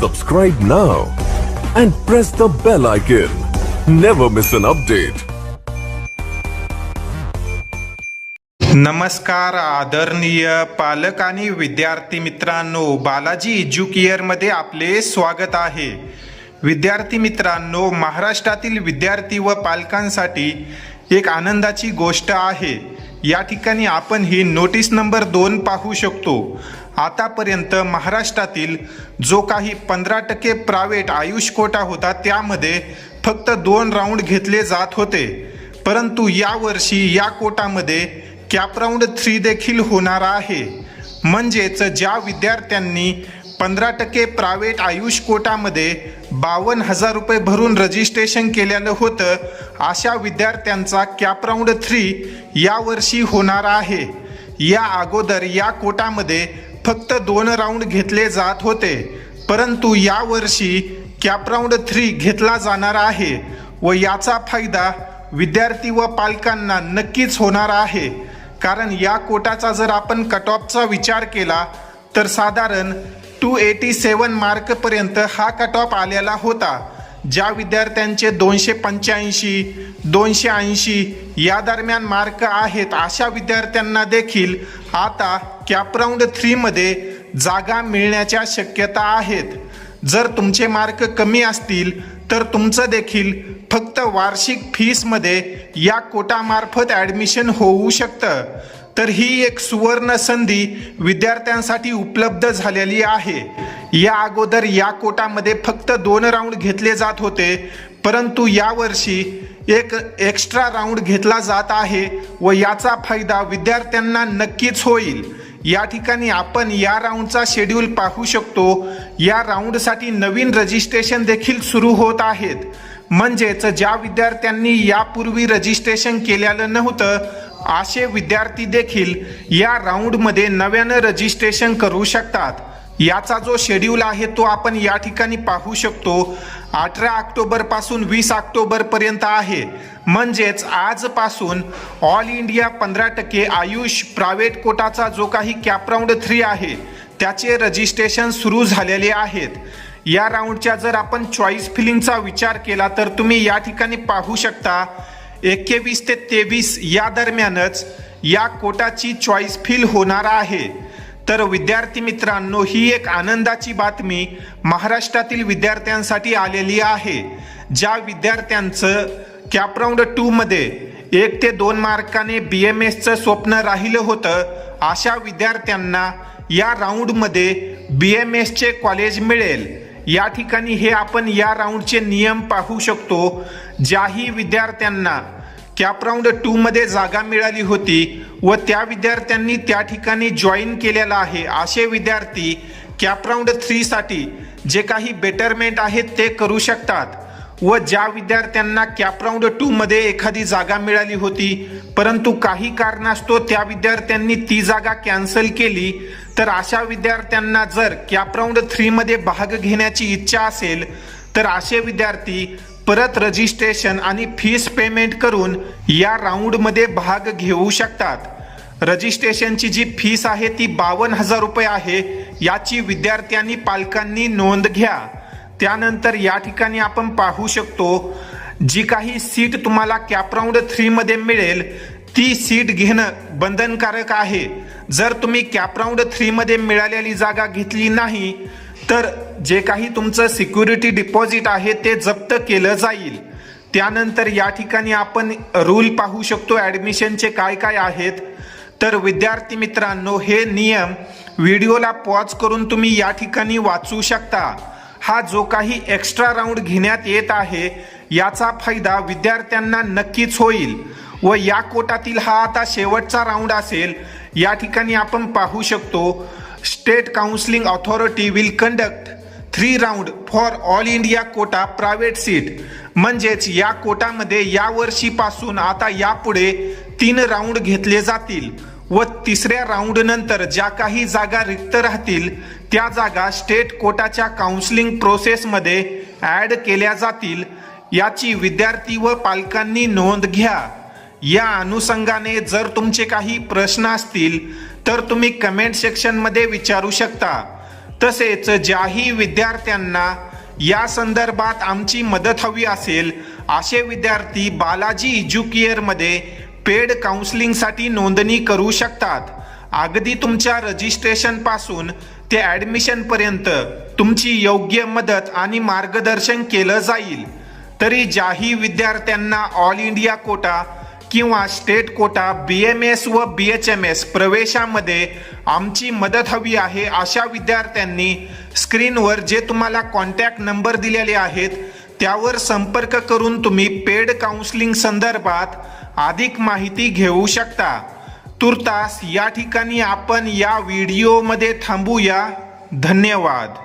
Subscribe now and press the bell icon. Never miss an update. नमस्कार आदरणीय पालक आणि विद्यार्थी मित्रांनो बालाजी एज्युकेअरमध्ये आपले स्वागत आहे विद्यार्थी मित्रांनो महाराष्ट्रातील विद्यार्थी व पालकांसाठी एक आनंदाची गोष्ट आहे या ठिकाणी आपण ही नोटीस नंबर दोन पाहू शकतो आतापर्यंत महाराष्ट्रातील जो काही पंधरा टक्के प्रायव्हेट आयुष कोटा होता त्यामध्ये फक्त दोन राऊंड घेतले जात होते. परंतु यावर्षी या कोटामध्ये कॅप राऊंड थ्री देखील होणार आहे. म्हणजेच ज्या विद्यार्थ्यांनी पंधरा टक्के प्रायव्हेट आयुष कोटामध्ये बावन्न हजार रुपये भरून रजिस्ट्रेशन केलेलं होतं अशा विद्यार्थ्यांचा कॅप राऊंड थ्री यावर्षी होणार आहे. या अगोदर या कोटामध्ये फक्त दोन राऊंड घेतले जात होते परंतु यावर्षी कॅप राऊंड थ्री घेतला जाणार आहे व याचा फायदा विद्यार्थी व पालकांना नक्कीच होणार आहे. कारण या कोटाचा जर आपण कट ऑफचा विचार केला तर साधारण टू एटी सेवन मार्कपर्यंत हा कट ऑफ आलेला होता ज्या विद्यार्थ्यांचे दोनशे पंच्याऐंशी दोनशे ऐंशी या दरम्यान मार्क आहेत अशा विद्यार्थ्यांना देखील आता कॅप राऊंड थ्रीमध्ये जागा मिळण्याच्या शक्यता आहेत. जर तुमचे मार्क कमी असतील तर तुमचं देखील फक्त वार्षिक फीसमध्ये या कोटामार्फत ॲडमिशन होऊ शकतं. तर ही एक सुवर्ण संधी विद्यार्थ्यांसाठी उपलब्ध झालेली आहे. या अगोदर या कोटामध्ये फक्त दोन राऊंड घेतले जात होते परंतु यावर्षी एक एक्स्ट्रा राऊंड घेतला जात आहे व याचा फायदा विद्यार्थ्यांना नक्कीच होईल. या ठिकाणी आपण या राऊंडचा शेड्यूल पाहू शकतो. या राऊंडसाठी नवीन रजिस्ट्रेशन देखील सुरू होत आहेत. म्हणजेच ज्या विद्यार्थ्यांनी यापूर्वी रजिस्ट्रेशन केलेलं नव्हतं असे विद्यार्थी देखील या राऊंडमध्ये नव्यानं रजिस्ट्रेशन करू शकतात. याचा जो शेड्यूल आहे तो आपण या ठिकाणी पाहू शकतो. अठरा ऑक्टोबरपासून वीस ऑक्टोबरपर्यंत आहे. म्हणजेच आजपासून ऑल इंडिया पंधरा टक्के आयुष प्रायव्हेट कोटाचा जो काही कॅप राऊंड थ्री आहे त्याचे रजिस्ट्रेशन सुरू झालेले आहेत. या राऊंडच्या जर आपण चॉईस फिलिंगचा विचार केला तर तुम्ही या ठिकाणी पाहू शकता एकेवीस ते तेवीस या दरम्यानच या कोटाची चॉईस फिल होणार आहे. तर विद्यार्थी मित्रांनो ही एक आनंदाची बातमी महाराष्ट्रातील विद्यार्थ्यांसाठी आलेली आहे ज्या विद्यार्थ्यांचं कॅपराउंड टूमध्ये एक ते दोन मार्काने बी एम एसचं स्वप्न राहिलं होतं अशा विद्यार्थ्यांना या राऊंडमध्ये बी एम एसचे कॉलेज मिळेल. या ठिकाणी हे आपण या राऊंडचे नियम पाहू शकतो ज्याही विद्यार्थ्यांना कॅप राऊंड टू मध्ये जागा मिळाली होती व त्या विद्यार्थ्यांनी त्या ठिकाणी जॉईन केलेला आहे. असे विद्यार्थी कॅप राऊंड थ्री साठी जे काही बेटरमेंट आहेत ते करू शकतात. व ज्या विद्यार्थ्यांना कॅप राऊंड टू मध्ये एखादी जागा मिळाली होती परंतु काही कारणास्तव त्या विद्यार्थ्यांनी ती जागा कॅन्सल केली तर अशा विद्यार्थ्यांना जर कॅप राऊंड थ्री मध्ये भाग घेण्याची इच्छा असेल तर असे विद्यार्थी परत रजिस्ट्रेशन आणि फीस पेमेंट करून या राऊंडमध्ये भाग घेऊ शकतात. रजिस्ट्रेशनची जी फीस आहे ती बावन्न हजार रुपये आहे याची विद्यार्थ्यांनी पालकांनी नोंद घ्या. त्यानंतर या ठिकाणी आपण पाहू शकतो जी काही सीट तुम्हाला कॅपराऊंड थ्रीमध्ये मिळेल ती सीट घेणं बंधनकारक आहे. जर तुम्ही कॅपराऊंड थ्रीमध्ये मिळालेली जागा घेतली नाही तर जे काही तुमचं सिक्युरिटी डिपॉझिट आहे ते जप्त केलं जाईल. त्यानंतर या ठिकाणी आपण रूल पाहू शकतो ॲडमिशनचे काय काय आहेत. तर विद्यार्थी मित्रांनो हे नियम व्हिडिओला पॉज करून तुम्ही या ठिकाणी वाचू शकता. हा जो काही एक्स्ट्रा राऊंड घेण्यात येत आहे याचा फायदा विद्यार्थ्यांना नक्कीच होईल. व या कोटातील हा आता शेवटचा राऊंड असेल या ठिकाणी आपण पाहू शकतो state counselling authority will conduct three round for all India quota private seat म्हणजेच या कोटामध्ये या वर्षीपासून आता यापुढे तीन राऊंड घेतले जातील व तिसऱ्या राऊंड नंतर ज्या काही जागा रिक्त राहतील त्या जागा स्टेट कोटाच्या काउन्सिलिंग प्रोसेसमध्ये ॲड केल्या जातील. याची विद्यार्थी व पालकांनी नोंद घ्या. या अनुषंगाने जर तुमचे काही प्रश्न असतील तर तुम्ही कमेंट सेक्शनमध्ये विचारू शकता. तसेच ज्याही विद्यार्थ्यांना या संदर्भात आमची मदत हवी असेल असे विद्यार्थी बालाजी एज्युकेअरमध्ये पेड काउन्सिलिंगसाठी नोंदणी करू शकतात. अगदी तुमच्या रजिस्ट्रेशनपासून ते ॲडमिशनपर्यंत तुमची योग्य मदत आणि मार्गदर्शन केलं जाईल. तरी ज्याही विद्यार्थ्यांना ऑल इंडिया कोटा किंवा state quota B M S व बी एच एम एस प्रवेशामध्ये आमची मदत हवी आहे अशा विद्यार्थ्यांनी स्क्रीनवर जे तुम्हाला कॉन्टॅक्ट नंबर दिलेले आहेत त्यावर संपर्क करून तुम्ही पेड काउन्सिलिंग संदर्भात अधिक माहिती घेऊ शकता. तुर्तास या ठिकाणी आपण या व्हिडिओमध्ये थांबूया. धन्यवाद.